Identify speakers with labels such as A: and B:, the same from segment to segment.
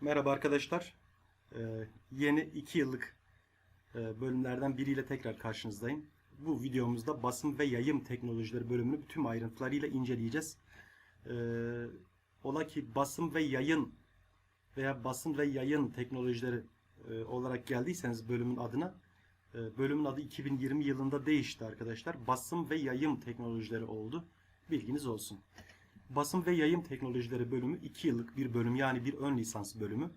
A: Merhaba arkadaşlar. Ee, yeni 2 yıllık e, bölümlerden biriyle tekrar karşınızdayım. Bu videomuzda basın ve yayım teknolojileri bölümünü tüm ayrıntılarıyla inceleyeceğiz. Ee, ola ki basın ve yayın veya basın ve yayın teknolojileri e, olarak geldiyseniz bölümün adına e, bölümün adı 2020 yılında değişti arkadaşlar. Basın ve yayım teknolojileri oldu. Bilginiz olsun. Basın ve yayım teknolojileri bölümü 2 yıllık bir bölüm yani bir ön lisans bölümü.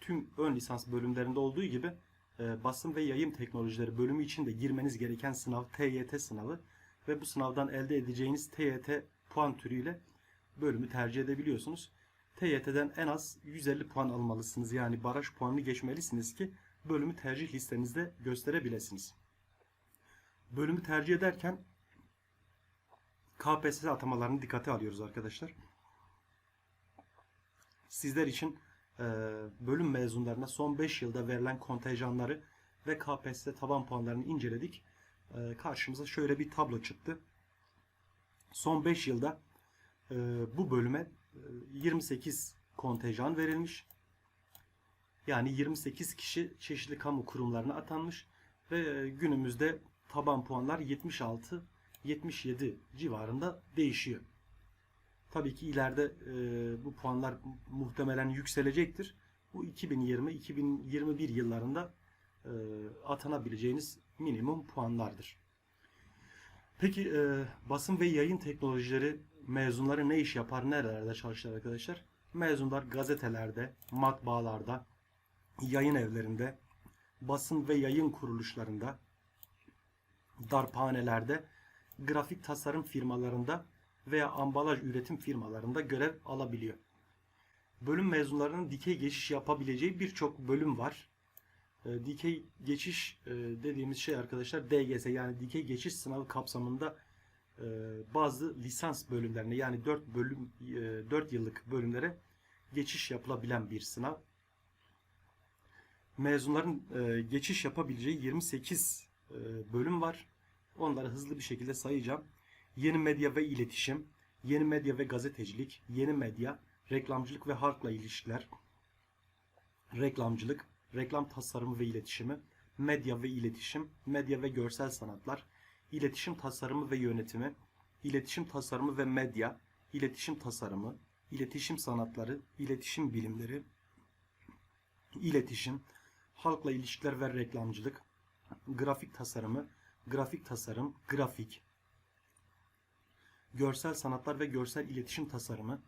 A: Tüm ön lisans bölümlerinde olduğu gibi e, basın ve yayım teknolojileri bölümü için de girmeniz gereken sınav TYT sınavı ve bu sınavdan elde edeceğiniz TYT puan türüyle bölümü tercih edebiliyorsunuz. TYT'den en az 150 puan almalısınız. Yani baraj puanını geçmelisiniz ki bölümü tercih listenizde gösterebilesiniz. Bölümü tercih ederken KPSS atamalarını dikkate alıyoruz arkadaşlar. Sizler için e, bölüm mezunlarına son 5 yılda verilen kontenjanları ve KPSS taban puanlarını inceledik. E, karşımıza şöyle bir tablo çıktı. Son 5 yılda e, bu bölüme e, 28 kontenjan verilmiş. Yani 28 kişi çeşitli kamu kurumlarına atanmış ve günümüzde taban puanlar 76 77 civarında değişiyor. Tabii ki ileride e, bu puanlar muhtemelen yükselecektir. Bu 2020-2021 yıllarında e, atanabileceğiniz minimum puanlardır. Peki e, basın ve yayın teknolojileri mezunları ne iş yapar, nerelerde çalışır arkadaşlar? Mezunlar gazetelerde, matbaalarda, yayın evlerinde, basın ve yayın kuruluşlarında, darphanelerde, grafik tasarım firmalarında veya ambalaj üretim firmalarında görev alabiliyor. Bölüm mezunlarının dikey geçiş yapabileceği birçok bölüm var. E, dikey geçiş e, dediğimiz şey arkadaşlar DGS yani dikey geçiş sınavı kapsamında e, bazı lisans bölümlerine yani 4 bölüm e, 4 yıllık bölümlere geçiş yapılabilen bir sınav. Mezunların e, geçiş yapabileceği 28 e, bölüm var. Onları hızlı bir şekilde sayacağım. Yeni medya ve iletişim, yeni medya ve gazetecilik, yeni medya, reklamcılık ve halkla ilişkiler, reklamcılık, reklam tasarımı ve iletişimi, medya ve iletişim, medya ve görsel sanatlar, iletişim tasarımı ve yönetimi, iletişim tasarımı ve medya, iletişim tasarımı, iletişim sanatları, iletişim bilimleri, iletişim, halkla ilişkiler ve reklamcılık, grafik tasarımı, grafik tasarım, grafik, görsel sanatlar ve görsel iletişim tasarımı,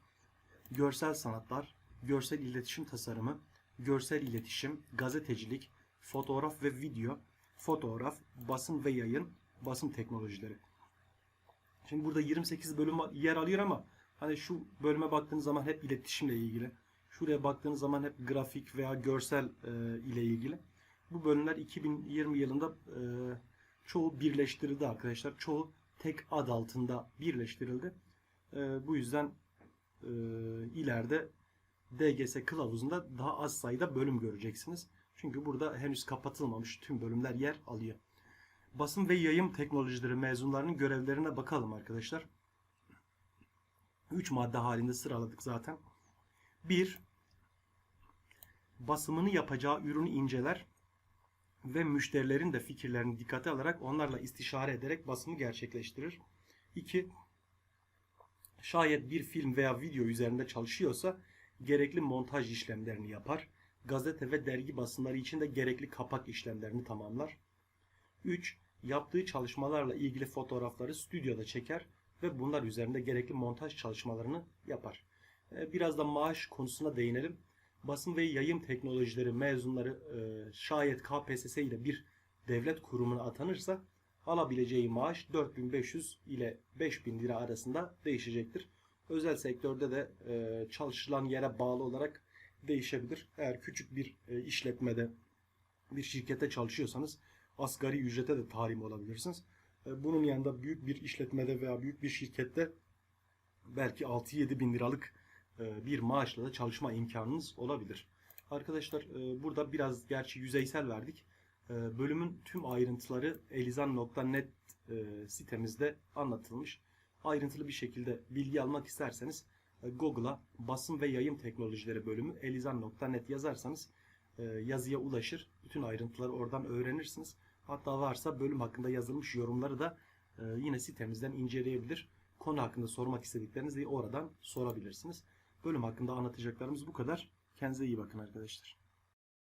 A: görsel sanatlar, görsel iletişim tasarımı, görsel iletişim, gazetecilik, fotoğraf ve video, fotoğraf, basın ve yayın, basın teknolojileri. Şimdi burada 28 bölüm yer alıyor ama hani şu bölüme baktığınız zaman hep iletişimle ilgili. Şuraya baktığınız zaman hep grafik veya görsel e, ile ilgili. Bu bölümler 2020 yılında e, çoğu birleştirildi arkadaşlar. Çoğu tek ad altında birleştirildi. E, bu yüzden e, ileride DGS kılavuzunda daha az sayıda bölüm göreceksiniz. Çünkü burada henüz kapatılmamış tüm bölümler yer alıyor. Basın ve yayım teknolojileri mezunlarının görevlerine bakalım arkadaşlar. 3 madde halinde sıraladık zaten. 1. Basımını yapacağı ürünü inceler ve müşterilerin de fikirlerini dikkate alarak onlarla istişare ederek basımı gerçekleştirir. 2. Şayet bir film veya video üzerinde çalışıyorsa gerekli montaj işlemlerini yapar. Gazete ve dergi basınları için de gerekli kapak işlemlerini tamamlar. 3. Yaptığı çalışmalarla ilgili fotoğrafları stüdyoda çeker ve bunlar üzerinde gerekli montaj çalışmalarını yapar. Ee, Biraz da maaş konusuna değinelim. Basın ve yayım teknolojileri mezunları e, şayet KPSS ile bir devlet kurumuna atanırsa alabileceği maaş 4500 ile 5000 lira arasında değişecektir. Özel sektörde de e, çalışılan yere bağlı olarak değişebilir. Eğer küçük bir e, işletmede bir şirkette çalışıyorsanız asgari ücrete de tahrim olabilirsiniz. E, bunun yanında büyük bir işletmede veya büyük bir şirkette belki 6-7 bin liralık bir maaşla da çalışma imkanınız olabilir. Arkadaşlar e, burada biraz gerçi yüzeysel verdik. E, Bölümün tüm ayrıntıları elizan.net e, sitemizde anlatılmış. Ayrıntılı bir şekilde bilgi almak isterseniz e, Google'a basın ve yayın teknolojileri bölümü elizan.net yazarsanız e, yazıya ulaşır. Bütün ayrıntıları oradan öğrenirsiniz. Hatta varsa bölüm hakkında yazılmış yorumları da e, yine sitemizden inceleyebilir. Konu hakkında sormak istediklerinizi oradan sorabilirsiniz. Bölüm hakkında anlatacaklarımız bu kadar. Kendinize iyi bakın arkadaşlar.